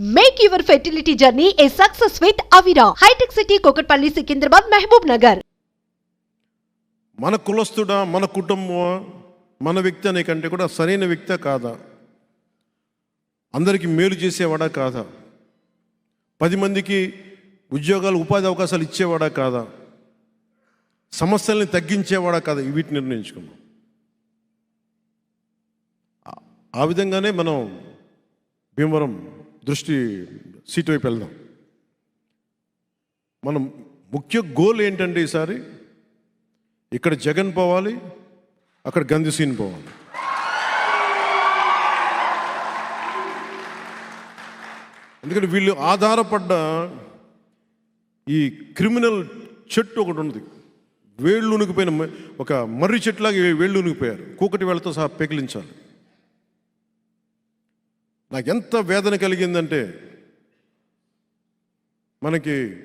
Make your fertility journey a success with Avira hitech city city, Secunderabad Mahbub Nagar మన కులస్తుడా మన కుటుంబం మన వ్యక్తి అనే కంటే కూడా సరైన వ్యక్తి కాదా? అందరికీ మేలు చేసేవాడా కాదా? పది మందికి ఉద్యోగాలు ఉపాధి అవకాశాలు ఇచ్చేవాడా కాదా? సమస్యల్ని తగ్గించేవాడా కాదా? వీటిని నిర్ణయించుకున్నాం ఆ విధంగానే మనం భీమవరం దృష్టి సీటు వైపు వెళ్దాం. మనం ముఖ్య గోల్ ఏంటంటే ఈసారి? ఇక్కడ జగన్ పోవాలి అక్కడ గంధి సీన్ పోవాలి. ఎందుకంటే వీళ్ళు ఆధారపడ్డ ఈ క్రిమినల్ చెట్టు ఒకటి ఉంది వేళ్ళు ఉనికిపోయిన ఒక మర్రి చెట్టులాగా వేళ్ళు ఉనికిపోయారు. కూకటి వేళ్ళతో సహా పెకిలించాలి. నాకు ఎంత వేదన కలిగిందంటే మనకి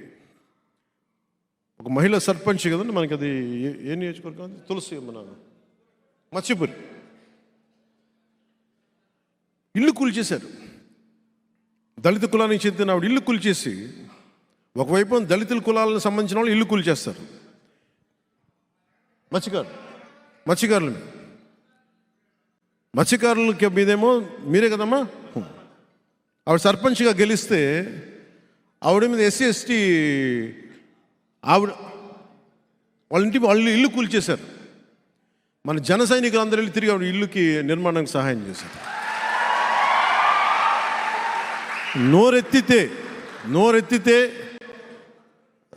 ఒక మహిళ సర్పంచ్ కదండి మనకి అది ఏ- నియోజకవర్గం తులసి మన మత్స్యపురి. ఇల్లు కూల్చేశారు. దళిత కులానికి చెందిన ఆవిడ ఇల్లు కూల్చేసి ఒకవైపు దళితుల కులాలకు సంబంధించిన వాళ్ళు ఇల్లు కూల్చేస్తారు. మత్స్యకారు మత్స్యకారులు మత్స్యకారులకి మీదేమో మీరే కదమ్మా? ఆవిడ సర్పంచ్గా గెలిస్తే ఆవిడ మీద ఎస్సీ ఎస్టీ ఆవిడ వాళ్ళ ఇంటి వాళ్ళు ఇల్లు కూల్చేశారు. మన జన సైనికులు అందరూ వెళ్ళి తిరిగి ఆవిడ ఇల్లుకి నిర్మాణానికి సహాయం చేశారు. నోరెత్తితే నోరెత్తితే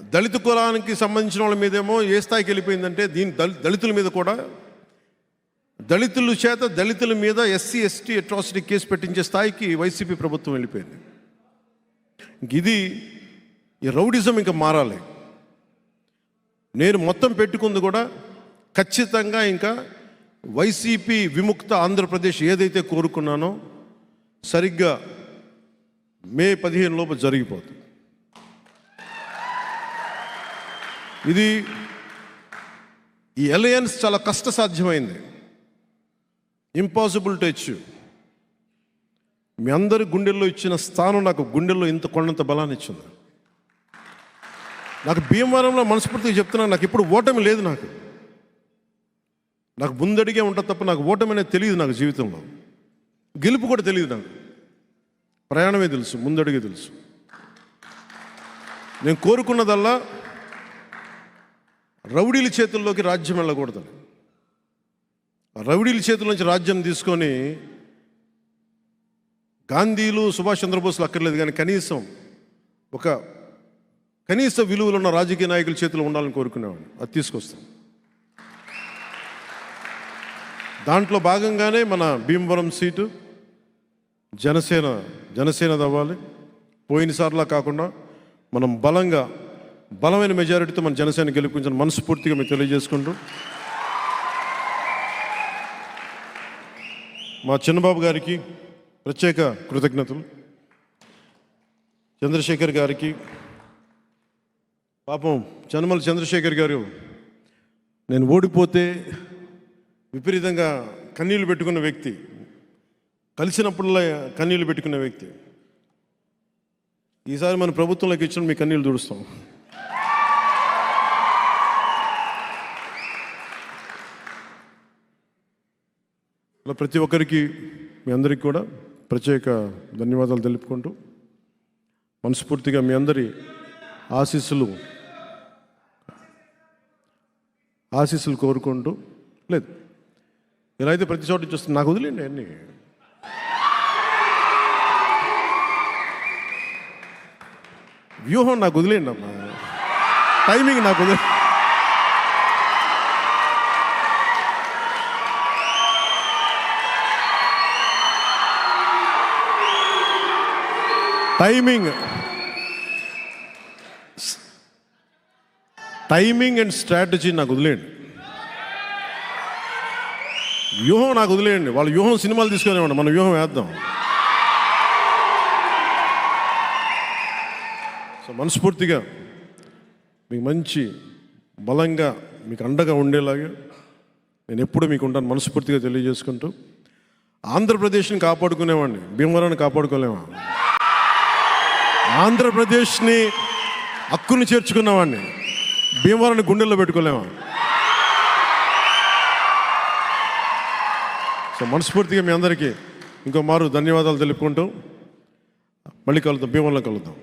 దళిత కులానికి సంబంధించిన వాళ్ళ మీదేమో ఏ స్థాయికి వెళ్ళిపోయిందంటే దీని దళి- దళితుల మీద కూడా దళితుల చేత దళితుల మీద ఎస్సీ ఎస్టీ అట్రాసిటీ కేసు పెట్టించే స్థాయికి వైసీపీ ప్రభుత్వం వెళ్ళిపోయింది. ఇది ఈ రౌడిజం ఇంకా మారాలి. నేను మొత్తం పెట్టుకుంది కూడా ఖచ్చితంగా ఇంకా వైసీపీ విముక్త ఆంధ్రప్రదేశ్ ఏదైతే కోరుకున్నానో సరిగ్గా మే పదిహేను లోపు జరిగిపోతుంది. ఇది ఈ అలయన్స్ చాలా కష్టసాధ్యమైంది. ఇంపాసిబుల్ టు అచీవ్ మీ అందరి గుండెల్లో ఇచ్చిన స్థానం నాకు గుండెల్లో ఇంత కొండంత బలాన్ని ఇచ్చింది. నాకు భీమవరంలో మనస్ఫూర్తిగా చెప్తున్నాను నాకు ఇప్పుడు ఓటమి లేదు నాకు. నాకు ముందడిగే ఉంటుంది తప్ప నాకు ఓటమి అనేది తెలియదు నాకు జీవితంలో. గెలుపు కూడా తెలియదు నాకు. ప్రయాణమే తెలుసు ముందడిగే తెలుసు. నేను కోరుకున్నదల్లా రౌడీల చేతుల్లోకి రాజ్యం వెళ్ళకూడదు. రౌడీల చేతుల నుంచి రాజ్యం తీసుకొని గాంధీలు సుభాష్ చంద్రబోస్లు అక్కర్లేదు కానీ కనీసం ఒక కనీస విలువలు ఉన్న రాజకీయ నాయకుల చేతిలో ఉండాలని కోరుకునేవాడిని. అది తీసుకొస్తాం దాంట్లో భాగంగానే మన భీమవరం సీటు జనసేన జనసేన అవ్వాలి పోయినసార్లా కాకుండా మనం బలంగా బలమైన మెజారిటీతో మన జనసేన గెలుపుకుంచిన మనస్ఫూర్తిగా మీకు తెలియజేసుకుంటూ మా చిన్నబాబు గారికి ప్రత్యేక కృతజ్ఞతలు. చంద్రశేఖర్ గారికి పాపం చనమల చంద్రశేఖర్ గారు నేను ఓడిపోతే విపరీతంగా కన్నీళ్ళు పెట్టుకున్న వ్యక్తి కలిసినప్పుడల్లా కన్నీళ్ళు పెట్టుకున్న వ్యక్తి. ఈసారి మన ప్రభుత్వంలోకి ఇచ్చిన మీ కన్నీళ్ళు తుడుస్తాం. అలా ప్రతి ఒక్కరికి మీ అందరికీ కూడా ప్రత్యేక ధన్యవాదాలు తెలుపుకుంటూ మనస్ఫూర్తిగా మీ అందరి ఆశీస్సులు ఆశీస్సులు కోరుకుంటూ లేదు ఇలా అయితే ప్రతి చోట చూస్తుంది నాకు వదిలేండి అన్నీ. వ్యూహం నాకు వదిలేండి అమ్మా. టైమింగ్ నాకు వదిలే టైమింగ్ టైమింగ్ అండ్ స్ట్రాటజీ నాకు వదిలేయండి. వ్యూహం నాకు వదిలేయండి. వాళ్ళ వ్యూహం సినిమాలు తీసుకునేవాడు మన వ్యూహం వేద్దాం. సో మనస్ఫూర్తిగా మీకు మంచి బలంగా మీకు అండగా ఉండేలాగా నేను ఎప్పుడు మీకు ఉంటాను మనస్ఫూర్తిగా తెలియజేసుకుంటూ. ఆంధ్రప్రదేశ్ని కాపాడుకునేవాడిని భీమవరాన్ని కాపాడుకోలేమా ఆంధ్రప్రదేశ్ని హక్కుని చేర్చుకున్నవాడిని. భీమవరాన్ని గుండెల్లో పెట్టుకోలేమా? సో మనస్ఫూర్తిగా మీ అందరికీ ఇంకో మారు ధన్యవాదాలు తెలుపుకుంటూ మళ్ళీ కలుద్దాం భీమవరంలో కలుద్దాం.